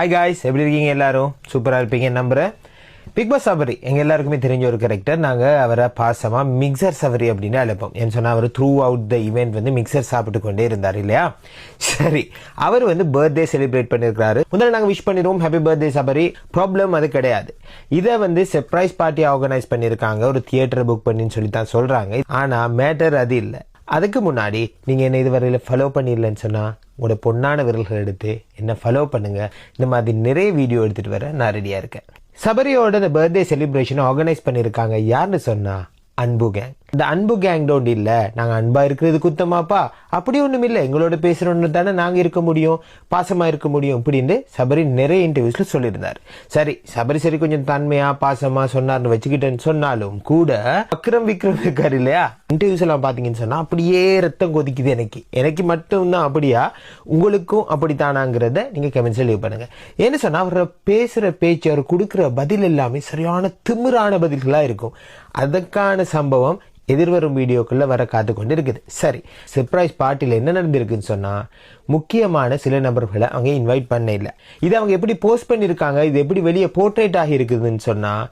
Hi guys எப்படி இருக்கீங்க எல்லாரும்? சூப்பராக இருப்பீங்க நம்புகிறேன் பிக் பாஸ் சபரி எங்கள் எல்லாருக்குமே தெரிஞ்ச ஒரு கேரக்டர் நாங்கள் அவரை பாசமாக மிக்சர் சபரி அப்படின்னு அழைப்போம். ஏன்னு சொன்னால் அவர் த்ரூ அவுட் த இவெண்ட் வந்து மிக்சர் சாப்பிட்டு கொண்டே இருந்தார் இல்லையா? சரி அவர் வந்து பர்த்டே செலிப்ரேட் பண்ணியிருக்காரு முதல்ல நாங்கள் விஷ் பண்ணிடுவோம். ஹாப்பி பர்த்டே சபரி ப்ராப்ளம் அது கிடையாது. இதை வந்து சர்ப்ரைஸ் பார்ட்டி ஆர்கனைஸ் பண்ணியிருக்காங்க ஒரு தியேட்டர் புக் பண்ணின்னு சொல்லி தான் சொல்கிறாங்க ஆனால் மேட்டர் அது இல்லை. அதுக்கு முன்னாடி நீங்கள் என்னை இதுவரையில் ஃபாலோ பண்ணிடலன்னு சொன்னால் உங்களோட பொண்ணான விரல்கள் எடுத்து என்ன ஃபாலோ பண்ணுங்கள் இந்த மாதிரி நிறைய வீடியோ எடுத்துகிட்டு வர நான் ரெடியாக இருக்கேன். சபரியோட இந்த பர்த்டே செலிப்ரேஷனை ஆர்கனைஸ் பண்ணியிருக்காங்க யாருன்னு சொன்னால் அன்பு கேங் இந்த அன்பு கேங் டவுன் இல்லை. நாங்கள் அன்பாக இருக்கிறது குத்தமாப்பா? அப்படி ஒன்றும் இல்லை. எங்களோட பேசுகிறோன்னு தானே நாங்கள் இருக்க முடியும். பாசமாக இருக்க முடியும். இப்படின்னு சபரி நிறைய இன்டர்வியூஸில் சொல்லியிருந்தார். சரி சபரி சரி கொஞ்சம் தன்மையாக பாசமாக சொன்னார்னு வச்சுக்கிட்டேன்னு சொன்னாலும் கூட அக்ரம் விக்ரம் இருக்கார் இல்லையா? இன்டர்வியூஸ் எல்லாம் பார்த்தீங்கன்னு சொன்னால் அப்படியே ரத்தம் கொதிக்குது எனக்கு. எனக்கு மட்டும்தான் அப்படியா? உங்களுக்கும் அப்படித்தானாங்கிறத நீங்கள் கமெண்ட்ஸில் லீவ் பண்ணுங்க. ஏன்னு சொன்னால் அவர் பேசுகிற பேச்சு அவர் கொடுக்குற பதில் எல்லாமே சரியான திமிரான பதில்களாக இருக்கும். அதற்கான சம்பவம் எதிர்வரும் வீடியோக்குள்ளே வர காத்து கொண்டு இருக்குது சரி சர்ப்ரைஸ் பார்ட்டியில் என்ன நடந்திருக்குன்னு சொன்னால் முக்கியமான சில நபர்களை அவங்க இன்வைட் பண்ண இல்லை. இது அவங்க எப்படி போஸ்ட் பண்ணியிருக்காங்க இது எப்படி வெளியே போர்ட்ரேட் ஆகி இருக்குதுன்னு சொன்னால்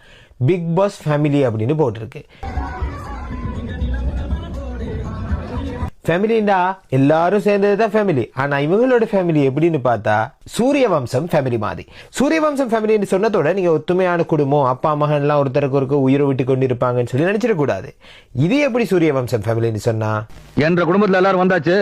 பிக் பாஸ் ஃபேமிலி அப்படின்னு போட்டிருக்கு. ஃபேமிலிண்டா எல்லாரும் சேர்ந்தது தான் ஃபேமிலி ஆனால் இவங்களோட ஃபேமிலி எப்படின்னு பார்த்தா சூரிய வம்சம் ஃபேமிலி மாதிரி. சூரிய வம்சம் ஃபேமிலின்னு சொன்னதோட நீங்கள் ஒத்துமையான குடும்பம் அப்பா மகன்லாம் ஒருத்தருக்கு ஒருக்கு உயிரை விட்டு கொண்டு இருப்பாங்கன்னு சொல்லி நினச்சிடக்கூடாது இது எப்படி சூரிய வம்சம் ஃபேமிலின்னு சொன்னா? என்ற குடும்பத்தில் எல்லாரும் வந்தாச்சு.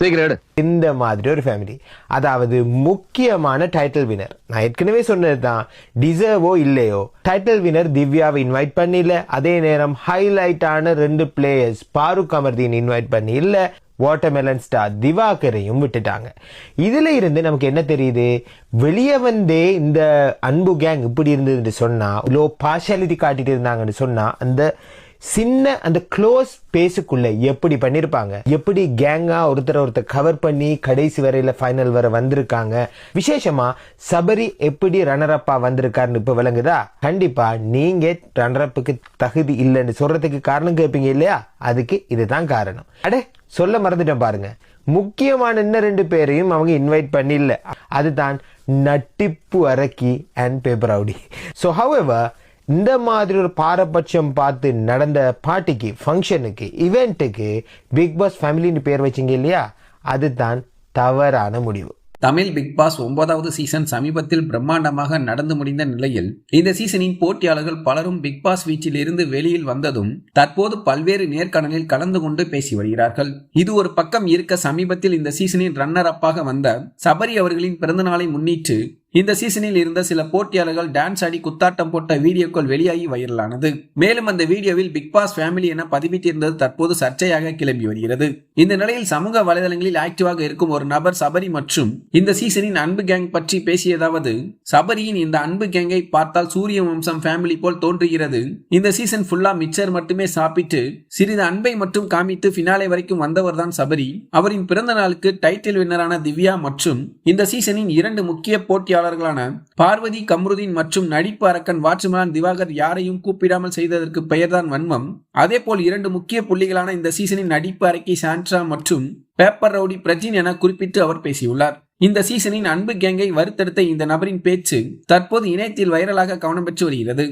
சீக்கிரம் இந்த மாதிரி ஒரு ஃபேமிலி அதாவது முக்கியமான டைட்டில் வினர் நான் ஏற்கனவே சொன்னது தான் டிசர்வோ இல்லையோ டைட்டில் வினர் திவ்யாவை இன்வைட் பண்ணல. அதே நேரம் ஹைலைட்டான ரெண்டு பிளேயர்ஸ் பாருக் அமர்தீன் இன்வைட் பண்ணி இல்ல வாட்டர்மெலன் ஸ்டார் திவாகரையும் விட்டுட்டாங்க. இதுல இருந்து நமக்கு என்ன தெரியுது? வெளியே வந்தே இந்த அன்பு கேங் இப்படி இருந்ததுன்னு சொன்னா இவ்வளோ பார்ஷாலிட்டி காட்டிட்டு இருந்தாங்கன்னு சொன்னா அந்த சின்ன அந்த க்ளோஸ் பேஸுக்குள்ள எப்படி பண்ணியிருப்பாங்க எப்படி கேங்காக ஒருத்தர் ஒருத்தர் கவர் பண்ணி கடைசி வரையில் ஃபைனல் வர வந்திருக்காங்க? விசேஷமாக சபரி எப்படி ரன்னரப்பாக வந்திருக்காருன்னு இப்போ விளங்குதா? கண்டிப்பாக நீங்கள் ரன்னரப்புக்கு தகுதி இல்லைன்னு சொல்கிறதுக்கு காரணம் கேட்பீங்க இல்லையா? அதுக்கு இதுதான் காரணம். அடே சொல்ல மறந்துட்டேன் பாருங்க. முக்கியமான இன்னும் ரெண்டு பேரையும் அவங்க இன்வைட் பண்ணில்ல. அதுதான் நட்டிப்பு அரக்கி அண்ட் பேப்பர் அவுடி ஸோ ஹவெவர் இந்த மாதிரி ஒரு பாரபட்சம் பார்த்து நடந்த பார்ட்டிக்கு ஃபங்க்ஷனுக்கு இவெண்ட்டுக்கு பிக் பாஸ் ஃபேமிலின்னு பேர் வச்சிங்க இல்லையா? அதுதான் தவறான முடிவு. தமிழ் பிக் பாஸ் ஒன்பதாவது சீசன் சமீபத்தில் பிரம்மாண்டமாக நடந்து முடிந்த நிலையில் இந்த சீசனின் போட்டியாளர்கள் பலரும் பிக் பாஸ் வீச்சில் இருந்து வெளியில் வந்ததும் தற்போது பல்வேறு நேர்காணலில் கலந்து கொண்டு பேசி வருகிறார்கள். இது ஒரு பக்கம் இருக்க சமீபத்தில் இந்த சீசனின் ரன்னர் அப்பாக வந்த சபரி அவர்களின் பிறந்தநாளை முன்னிட்டு இந்த சீசனில் இருந்த சில போட்டியாளர்கள் டான்ஸ் ஆடி குத்தாட்டம் போட்ட வீடியோக்கள் வெளியாகி வைரலானது. மேலும் அந்த வீடியோவில் பிக் பாஸ் ஃபேமிலி என பதிவிட்டிருந்தது தற்போது சர்ச்சையாக கிளம்பி வருகிறது. இந்த நிலையில் சமூக வலைதளங்களில் ஆக்டிவாக இருக்கும் ஒரு நபர் சபரி மற்றும் இந்த சீசனின் அன்பு கேங் பற்றி பேசியதாவது சபரியின் இந்த அன்பு கேங்கை பார்த்தால் சூரிய வம்சம் ஃபேமிலி போல் தோன்றுகிறது. இந்த சீசன் ஃபுல்லா மிச்சர் மட்டுமே சாப்பிட்டு சிறிது அன்பை மட்டும் காமித்து பினாலே வரைக்கும் வந்தவர் தான் சபரி. அவரின் பிறந்த நாளுக்கு டைட்டில் வின்னரான திவ்யா மற்றும் இந்த சீசனின் இரண்டு முக்கிய போட்டியாளர் போட்டியாளர்களான பார்வதி கம்ருதீன் மற்றும் நடிப்பு அரக்கன் வாட்ச்மேன் திவாகர் யாரையும் கூப்பிடாமல் செய்ததற்கு பெயர்தான் வன்மம். அதேபோல் இரண்டு முக்கிய புள்ளிகளான இந்த சீசனின் நடிப்பு அரக்கி சாண்ட்ரா மற்றும் பேப்பர் ரவுடி பிரஜின் என குறிப்பிட்டு அவர் பேசியுள்ளார். இந்த சீசனின் அன்பு கேங்கை வறுத்தெடுத்த இந்த நபரின் பேச்சு தற்போது இணையத்தில் வைரலாக கவனம் பெற்று வருகிறது.